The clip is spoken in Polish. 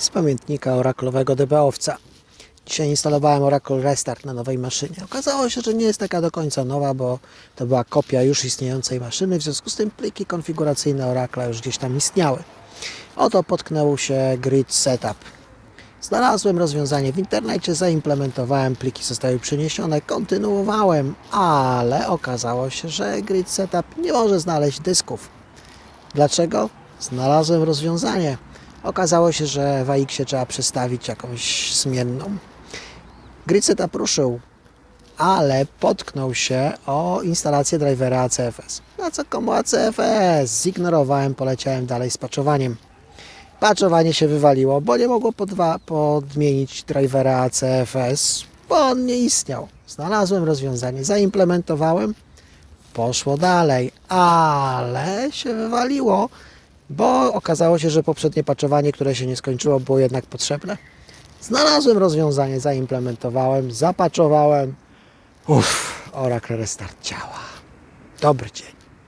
z pamiętnika oraklowego DB-owca. Dzisiaj instalowałem Oracle Restart na nowej maszynie. Okazało się, że nie jest taka do końca nowa, bo to była kopia już istniejącej maszyny, w związku z tym pliki konfiguracyjne Oracle już gdzieś tam istniały. Oto potknął się Grid Setup. Znalazłem rozwiązanie w internecie, zaimplementowałem, pliki zostały przeniesione, kontynuowałem, ale okazało się, że Grid Setup nie może znaleźć dysków. Dlaczego? Znalazłem rozwiązanie. Okazało się, że w AX trzeba przestawić jakąś zmienną. Grid Setup ruszył, ale potknął się o instalację drivera ACFS. Na co komu ACFS? Zignorowałem, poleciałem dalej z patchowaniem. Patchowanie się wywaliło, bo nie mogło podwa- podmienić drivera ACFS, bo on nie istniał. Znalazłem rozwiązanie, zaimplementowałem, poszło dalej, ale się wywaliło, bo okazało się, że poprzednie patchowanie, które się nie skończyło, było jednak potrzebne. Znalazłem rozwiązanie, zaimplementowałem, zapaczowałem. Uff, Oracle Restart działa. Dobry dzień.